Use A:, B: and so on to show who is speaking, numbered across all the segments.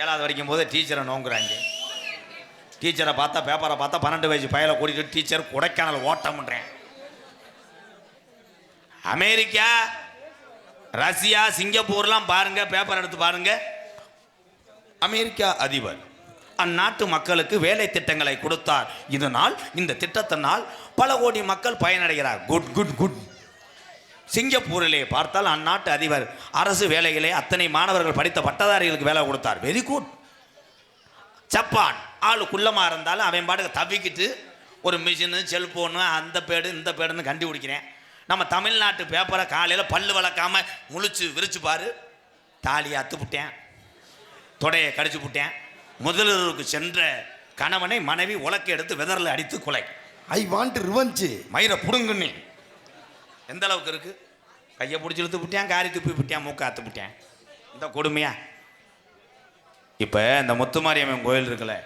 A: ஏழாவது வரைக்கும் போது டீச்சரை நோங்குறாங்க. டீச்சரை பார்த்தா பேப்பரை பார்த்தா பன்னெண்டு வயசு பயலை கூட்டிகிட்டு டீச்சர் கொடைக்கானல் ஓட்டம்ன்றேன் அமெரிக்கா ரஷ்யா சிங்கப்பூர்லாம் பாருங்க பேப்பர் எடுத்து பாருங்க. அமெரிக்கா அதிபர் அந்நாட்டு மக்களுக்கு வேலை திட்டங்களை கொடுத்தார். இதனால் இந்த திட்டத்தினால் பல கோடி மக்கள் பயனடைகிறார். குட் குட் குட் சிங்கப்பூரிலே பார்த்தால் அந்நாட்டு அதிபர் அரசு வேலையிலே அத்தனை மாணவர்கள் படித்த பட்டதாரிகளுக்கு வேலை கொடுத்தார். வெரி குட் ஜப்பான் ஆளு குள்ளமா இருந்தாலும் அவன் பாட்டுக்கு தவிக்கிட்டு ஒரு மிஷினு செல்போனு அந்த பேடு இந்த பேடுன்னு கண்டுபிடிக்கிறேன். நம்ம தமிழ்நாட்டு பேப்பரை காலையில் பல்லு வளர்க்காம முழிச்சு விரிச்சு பாரு. தாலியை அத்து புட்டேன். தொடையை கடிச்சு புட்டேன். முதல்வருக்கு சென்ற கணவனை மனைவி உலக்கை எடுத்து விதரில் அடித்து கொலை.
B: ஐ வாண்ட் ரிவெஞ்ச்
A: மயிரை புடுங்குன்னு. எந்த அளவுக்கு இருக்கு? கையை பிடிச்சி இழுத்து விட்டேன் காரி துப்பி விட்டேன் மூக்க அத்து இந்த கொடுமையா? இப்போ இந்த முத்துமாரியம்மன் கோயில் இருக்குல்ல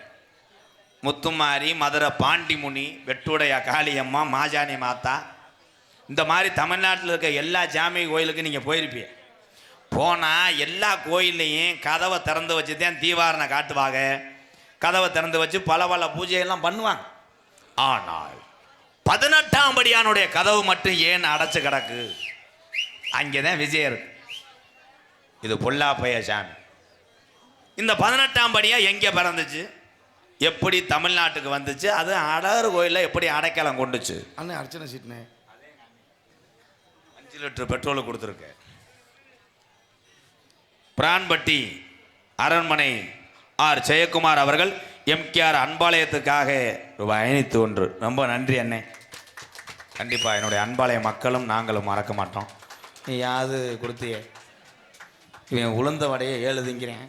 A: முத்துமாரி மதுரை பாண்டிமுனி வெட்டுடைய காளியம்மா மாஜானி மாத்தா இந்த மாதிரி தமிழ்நாட்டில் இருக்க எல்லா ஜாமி கோயிலுக்கும் நீங்கள் போயிருப்பீங்க. போனால் எல்லா கோயில்லையும் கதவை திறந்து வச்சு தான் தீவாரணை காட்டுவாங்க. கதவை திறந்து வச்சு பல பல பூஜையெல்லாம் பண்ணுவாங்க. ஆனால் பதினெட்டாம் படியானுடைய கதவு மட்டும் ஏன் அடைச்சு கிடக்கு? அங்கே தான் விஜயம் இருக்கு. இது பொல்லாப்பைய சாமி? இந்த பதினெட்டாம் படியா எங்கே பிறந்துச்சு? எப்படி தமிழ்நாட்டுக்கு வந்துச்சு? அது அழகர் கோயிலில் எப்படி அடைக்கலம் கொண்டுச்சு?
B: அண்ணே அர்ச்சனை சீட்னே
A: அஞ்சு லிட்டர் பெட்ரோல் கொடுத்துருக்கு. பிரான்பட்டி அரண்மனை ஆர். ஜெயக்குமார் அவர்கள் எம்கேஆர் அன்பாலயத்துக்காக ரூபாய் ஐநூற்றி ஒன்று. ரொம்ப நன்றி அண்ணே. கண்டிப்பாக என்னுடைய அன்பாலய மக்களும் நாங்களும் மறக்க மாட்டோம். நீ யாது கொடுத்திய. இவன் உளுந்த வடையை ஏழு திங்கிறேன்.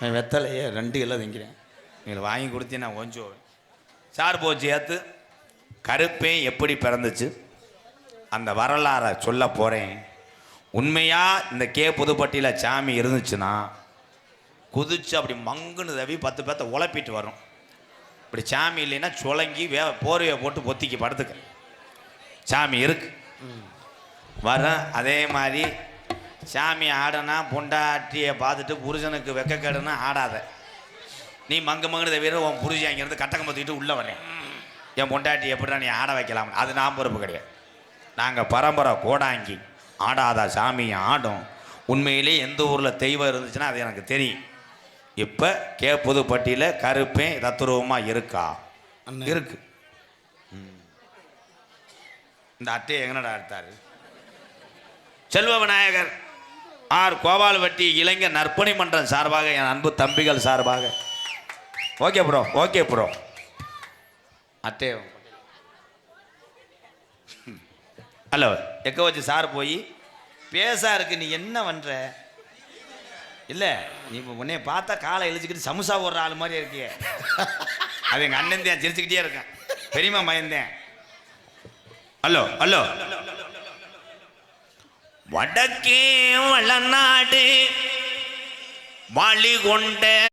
A: இவன் வெத்தலையே ரெண்டு கிலோ திங்கிறேன். இவங்களை வாங்கி கொடுத்தே நான் கொஞ்சம் சார் போச்சு ஏற்று கருப்பே எப்படி பிறந்துச்சு? அந்த வரலாறை சொல்ல போகிறேன் உண்மையாக இந்த கே புதுப்பட்டியில் சாமி இருந்துச்சுன்னா குதிச்சு அப்படி மங்குன்னு தவி பத்து பேர்த்த உழப்பிட்டு வரும். இப்படி சாமி இல்லைன்னா சுழங்கி வே போர்வையை போட்டு பொத்திக்கு படுத்துக்க. சாமி இருக்கு. வரும் அதே மாதிரி சாமி ஆடனா பொண்டாட்டியை பார்த்துட்டு புருஷனுக்கு வெக்கக்கேடுன்னு ஆடாத. நீ மங்கு மங்குனு தவிர உன் புருஷன் அங்கேருந்து கட்டக்கம் பற்றிக்கிட்டு உள்ளே வரேன். என் பொண்டாட்டி எப்படிடா நீ ஆட வைக்கலாம்? அது நான் பொறுப்பு கிடையாது. நாங்கள் பரம்பரை கோடாங்கி ஆடாத சாமி ஆடும். உண்மையிலே எந்த ஊரில் தெய்வம் இருந்துச்சுன்னா அது எனக்கு தெரியும். இப்போ கே புதுப்பட்டியில் கருப்பேன் தத்துருவமாக இருக்கா. இருக்கு. இந்த அட்டையை எங்கனடா எடுத்தாரு? செல்வ விநாயகர் ஆர் கோபால்வட்டி இளைஞர் நற்பணி மன்றம் சார்பாக என் அன்பு தம்பிகள் சார்பாக. ஓகே ப்ரோ ஓகே ப்ரோ அத்தே. ஹலோ எக்க வச்சு சார் போய் பேசா இருக்கு நீ என்ன பண்ற? இல்லை நீ இப்போ உன்னைய பார்த்தா காலை இழிச்சுக்கிட்டு சமுசா ஓடுற ஆள் மாதிரி இருக்கியே. அது எங்கள் அண்ணன் தான் சிரிச்சுக்கிட்டே இருக்கேன். பெரியமா பயந்தேன் ஹலோ ஹலோ. வடக்கே வளநாடு வாளி கொண்ட